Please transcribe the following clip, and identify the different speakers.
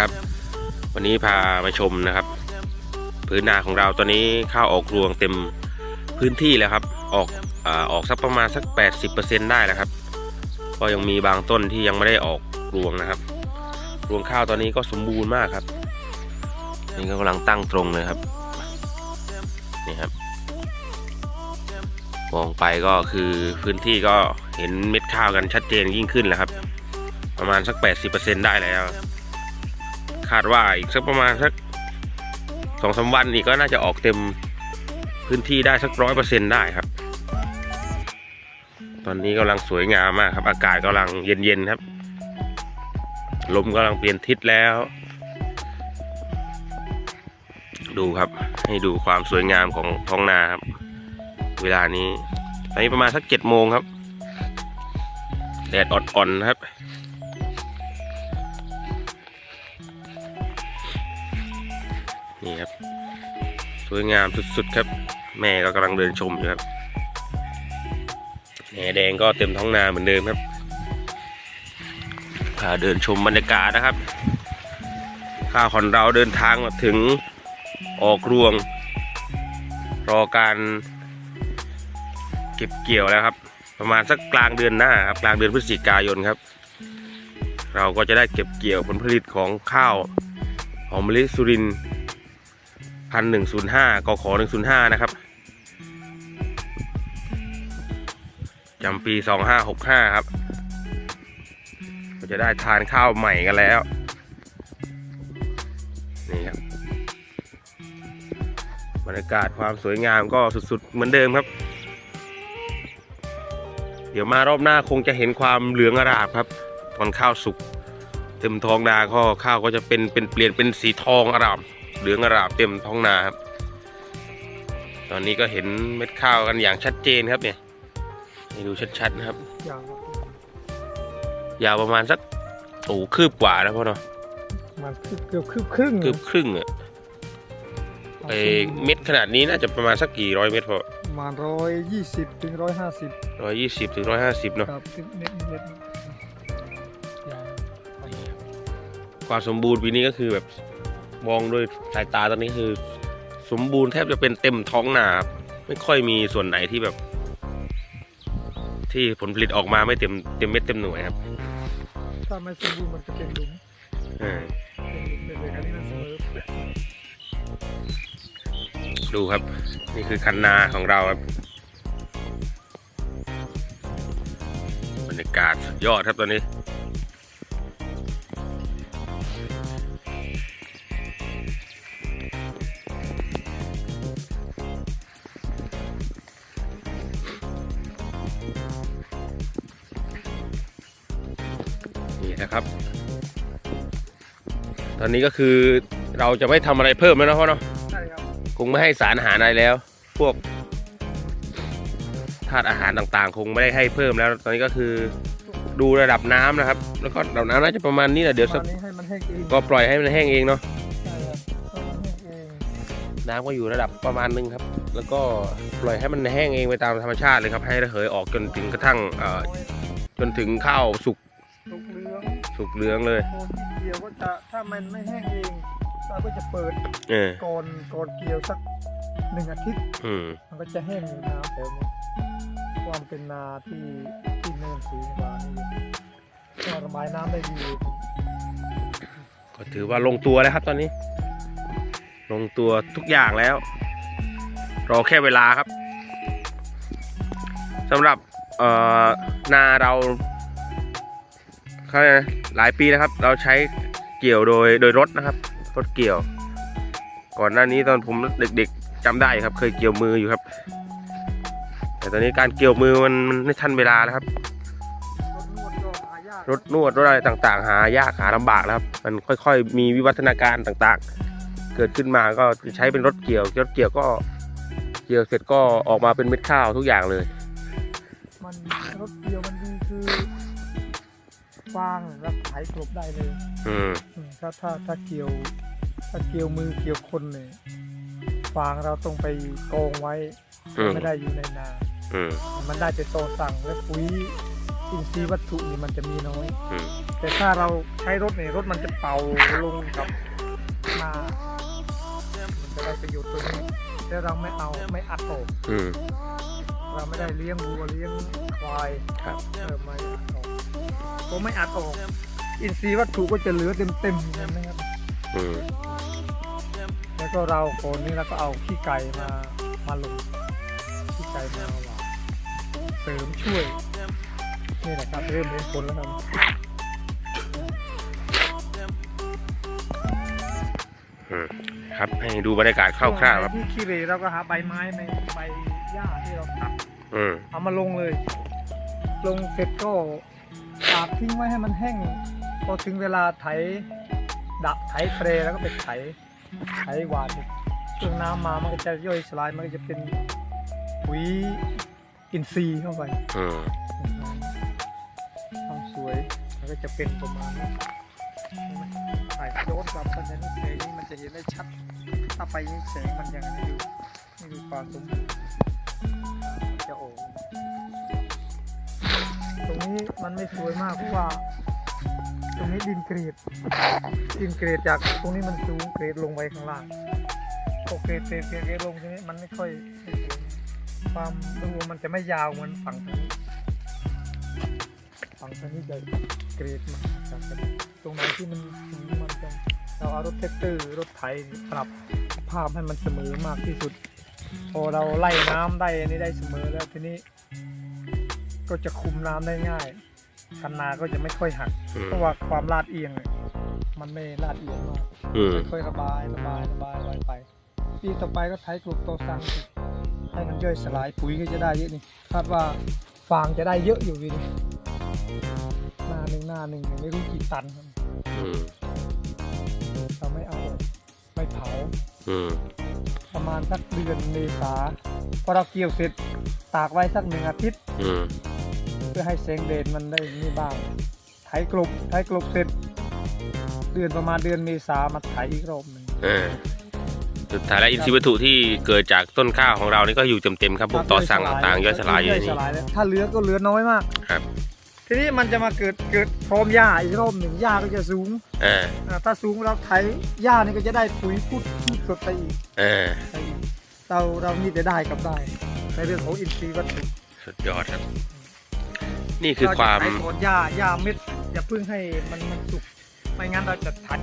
Speaker 1: ครับ วันนี้พามาชมนะครับ พื้นนาของเราตอนนี้ข้าวออกรวงเต็มพื้นที่แล้วครับ ออกอออกสักประมาณสัก 80%ได้แล้วครับก็ยังมีบางต้นที่ยังไม่ได้ออกรวงนะครับ รวงข้าวตอนนี้ก็สมบูรณ์มากครับนี่ก็กำลังตั้งตรงเลยครับนี่ครับมองไปก็คือพื้นที่ก็เห็นเม็ดข้าวกันชัดเจนยิ่งขึ้นแล้วครับ ประมาณสัก 80%ได้แล้ว คาดว่าอีกสักประมาณสักสองสาวันอีกก็น่าจะออกเต็มพื้นที่ได้สักร้อยเปอร์เซ็นได้ครับ ตอนนี้กำลังสวยงามมากครับ อากาศกำลังเย็นๆครับ ลมกำลังเปลี่ยนทิศแล้ว ดูครับ ให้ดูความสวยงามของท้องนาครับ เวลานี้ตอนนี้ประมาณสักเจ็ดโมงครับแดดอ่อนๆครับ นี่ครับ สวยงามสุดๆครับ แม่ก็กำลังเดินชมอยู่ครับแหนแดงก็เต็มท้องนาเหมือนเดิมครับพาเดินชมบรรยากาศนะครับ ข้าวของเราเดินทางมาถึงออกรวง รอการเก็บเกี่ยวแล้วครับ ประมาณสักกลางเดือนหน้าครับกลางเดือนพฤศจิกายนครับ เราก็จะได้เก็บเกี่ยวผลผลิตของข้าวหอมมะลิสุริน พันหนึ่งศูนย์ห้ากขหนึ่งศูนย์ห้านะครับจำปีสองห้าหกห้าครับก็จะได้ทานข้าวใหม่กันแล้ว นี่ครับบรรยากาศความสวยงามก็สุดๆ เหมือนเดิมครับ เดี๋ยวมารอบหน้าคงจะเห็นความเหลืองอร่ามครับ ตอนข้าวสุกเต็มท้องนาก็ข้าวก็จะเป็นเป็นเปลี่ยนเป็นสีทองอร่าม เหลืองอร่ามเต็มท้องนาครับ ตอนนี้ก็เห็นเม็ดข้าวกันอย่างชัดเจนครับเนี่ยให้ดูชัดๆนะครับ
Speaker 2: ยาวครับ
Speaker 1: ยาวประมาณสักโอ้คืบกว่านะพ่อเนาะ
Speaker 2: มันคืบเกือบคืบครึ่ง
Speaker 1: คืบครึ่งอะไอเม็ดขนาดนี้น่าจะประมาณสักกี่ร้อยเม็ดพอ
Speaker 2: ประมาณร้อยยี่สิบถึงร้อยห้าสิบ
Speaker 1: ร้อยยี่สิบถึงร้อยห้าสิบเนาะ
Speaker 2: ครับถึงเน็ตเน็ตยาวไป
Speaker 1: ความสมบูรณ์ปีนี้ก็คือแบบ มองด้วยสายตาตอนนี้คือ สมบูรณ์แทบจะเป็นเต็มท้องนาครับไม่ค่อยมีส่วนไหนที่แบบ ที่ผลผลิตออกมาไม่เต็มเต็มเม็ดเต็มหน่วยครับ
Speaker 2: ถ้าไม่สมบูรณ์มันจะเป็นหลุม
Speaker 1: เออ
Speaker 2: เป็นหลุมเป็นเลยอันนี้มันเสมอ
Speaker 1: ดูครับ นี่คือคันนาของเราครับบรรยากาศสุดยอดครับตอนนี้ นี่นะครับ ตอนนี้ก็คือเราจะไม่ทำอะไรเพิ่มแล้วนะพ่อเนาะ
Speaker 2: ใช่ครับ
Speaker 1: คงไม่ให้สารอาหารอะไรแล้ว พวกธาตุอาหารต่างๆ คงไม่ได้ให้เพิ่มแล้ว ตอนนี้ก็คือดูระดับน้ำนะครับ แล้วก็ระดับน้ำน่าจะประมาณนี้แหละเดี๋ยว
Speaker 2: ต
Speaker 1: สั
Speaker 2: อกนนี้ให้มันแห้งเอง
Speaker 1: ก็ปล่อยให้มันแห้งเองเนาะ
Speaker 2: ใช่ครับให้มันแห้งเอง
Speaker 1: น้ำก็อยู่ระดับประมาณนึงครับ แล้วก็ปล่อยให้มันแห้งเองไปตามธรรมชาติเลยครับ ให้ระเหยออกจนถึงกระทั่งเอ่อจนถึงข้าวสุก
Speaker 2: ลูกเลื้อง
Speaker 1: สุกเหลืองเลย
Speaker 2: โคนที่เกี่ยวก็จะถ้ามันไม่แห้งเองเราก็จะเปิด
Speaker 1: เออ
Speaker 2: ก่อนก่อนเกี่ยวสักหนึ่งอาทิตย์
Speaker 1: อืม
Speaker 2: มันก็จะแห้งอยู่น้ำแถวนี้ความเป็นนาที่ที่เนินสูงกว่านี่ก็ระบายน้ำได้ดี
Speaker 1: ก็ถือว่าลงตัวแล้วครับตอนนี้ ลงตัวทุกอย่างแล้ว รอแค่เวลาครับสำหรับเอ่อนาเรา เขาหลายปีแล้วครับ เราใช้เกี่ยวโดยโดยรถนะครับรถเกี่ยว ก่อนหน้านี้ตอนผมเด็กๆจำได้ครับ เคยเกี่ยวมืออยู่ครับ แต่ตอนนี้การเกี่ยวมือมันไม่ทันเวลาแล้วครับ
Speaker 2: รถนวด
Speaker 1: รถอะไรต่างๆ หายากหาลำบากแล้วครับ มันค่อยๆ มีวิวัฒนาการต่างๆ เกิดขึ้นมาก็ใช้เป็นรถเกี่ยวรถเกี่ยวก็เกี่ยวเสร็จก็ออกมาเป็นเม็ดข้าวทุกอย่างเลย
Speaker 2: มันรถเกี่ยวมันดีคือ ฟางแล้วไถกลบได้เลย
Speaker 1: อืม
Speaker 2: อืมถ้าถ้าถ้าเกี่ยว ถ้าเกี่ยวมือเกี่ยวคนเนี่ยฟางเราต้องไปกองไว้
Speaker 1: อืม
Speaker 2: ไม่ได้อยู่ในนา
Speaker 1: อืม
Speaker 2: มันได้แต่โตสั่งและปุ๋ยอินทรีย์วัตถุนี่มันจะมีน้อย
Speaker 1: อืม
Speaker 2: แต่ถ้าเราใช้รถเนี่ยรถมันจะเป่าลงกับหน้ามันจะได้ประโยชน์ตัวนี้แต่เราไม่เอาไม่อัดออก
Speaker 1: อืม
Speaker 2: เราไม่ได้เลี้ยงวัวเลี้ยงควาย
Speaker 1: ครับ
Speaker 2: เออไม่อัดออก ผมไม่อัดออก อินทรีย์วัตถุก็จะเหลือเต็มๆอย่างนั้นนะครับ
Speaker 1: อืม
Speaker 2: แล้วก็เราโคนนี้เราก็เอาขี้ไก่มามาลงขี้ไก่มาหวานเสริมช่วยนี่แหละครับเริ่มเห็นผลแล้วครับ
Speaker 1: อืมครับ ให้ดูบรรยากาศคร่าวๆครับ
Speaker 2: ที่ขี้เหร่เราก็หาใบไม้ในใบหญ้าที่เราตัด
Speaker 1: อืม
Speaker 2: เอามาลงเลย ลงเสร็จก็ ตากทิ้งไว้ให้มันแห้ง พอถึงเวลาไถดักไถเปรแล้วก็ไปไถไถหวานช่วงน้ำมามันก็จะย่อยสลายมันก็จะเป็นปุ๋ยอินทรีย์เข้าไป
Speaker 1: อ
Speaker 2: ความสวยมันก็จะเป็นประมาณนี้ถ่ายโยนกลับไปในนี้แสงนี้มันจะเห็นได้ชัด ถ้าไปนี่แสงมันยังไม่ดูไม่ดูความสมบูรณ์อ่ามันจะโอ้ ตรงนี้มันไม่สวยมากเพราะว่า ตรงนี้ดินเกรดดินเกรดจากตรงนี้มันสูงเกรดลงไปข้างล่างพอเกรดเกรดเกรดเกรดลงตรงนี้มันไม่ค่อยความดูมันจะไม่ยาวเหมือนฝั่งทางนี้ฝั่งทางนี้จะเกรดมาจากตรงไหนที่มันสูงมันจะเราเอารถแท็กเตอร์รถไถปรับภาพให้มันเสมอมากที่สุด พอเราไล่น้ำได้อันนี้ได้เสมอแล้วทีนี้ ก็จะคุมน้ำได้ง่ายคันนาก็จะไม่ค่อยหัก
Speaker 1: อืม
Speaker 2: เพราะว่าความลาดเอียงเนี่ยมันไม่ลาดเอียงมาก
Speaker 1: อืม
Speaker 2: ค่อยๆระบายระบายระบายระบายไปปีต่อไปก็ไถกลุ่มโตสังให้มันย่อยสลายปุ๋ยก็จะได้เยอะนี่คาดว่าฟางจะได้เยอะอยู่วินหน้าหนึ่งหน้าหนึ่งไม่รู้กี่ตันครับ
Speaker 1: อืม
Speaker 2: เราไม่เอาไม่เผา
Speaker 1: อืม
Speaker 2: ประมาณสักเดือนเมษาพอเราเกี่ยวเสร็จตากไว้สักหนึ่งอาทิตย์
Speaker 1: อืม
Speaker 2: เพื่อให้แสงแดดมันได้นี่บ้างไถกลบไถกลบเสร็จ เดือนประมาณเดือนเมษามาไถอีกรอบหนึ่ง
Speaker 1: เออสุดท้ายแล้วอินทรีย์วัตถุที่เกิดจากต้นข้าวของเรานี่ก็อยู่เต็มๆครับพวกต่อสั่งต่างๆย่อยสลายอยู่ใน
Speaker 2: ย่
Speaker 1: นี้
Speaker 2: สลายแล้วถ้าเหลือก็เหลือน้อยมาก
Speaker 1: ครับ
Speaker 2: ทีนี้มันจะมาเกิดเกิดพร้อมหญ้าอีกรอบหนึ่งหญ้าก็จะสูง
Speaker 1: เออ
Speaker 2: อ่าถ้าสูงเราไถหญ้านี่ก็จะได้ปุ๋ยพุดพืชสดไปอีก
Speaker 1: เออ
Speaker 2: ไปอีกเราเรามีแต่ได้กับได้ในเรื่องของอินทรีย์วัตถุ
Speaker 1: สุดยอดครับ นี่คือความ
Speaker 2: เรจะใช้หญ้าหญ้าเม็ดอย่าเพิ่งให้มันมันสุกไม่งั้นเราจะทัน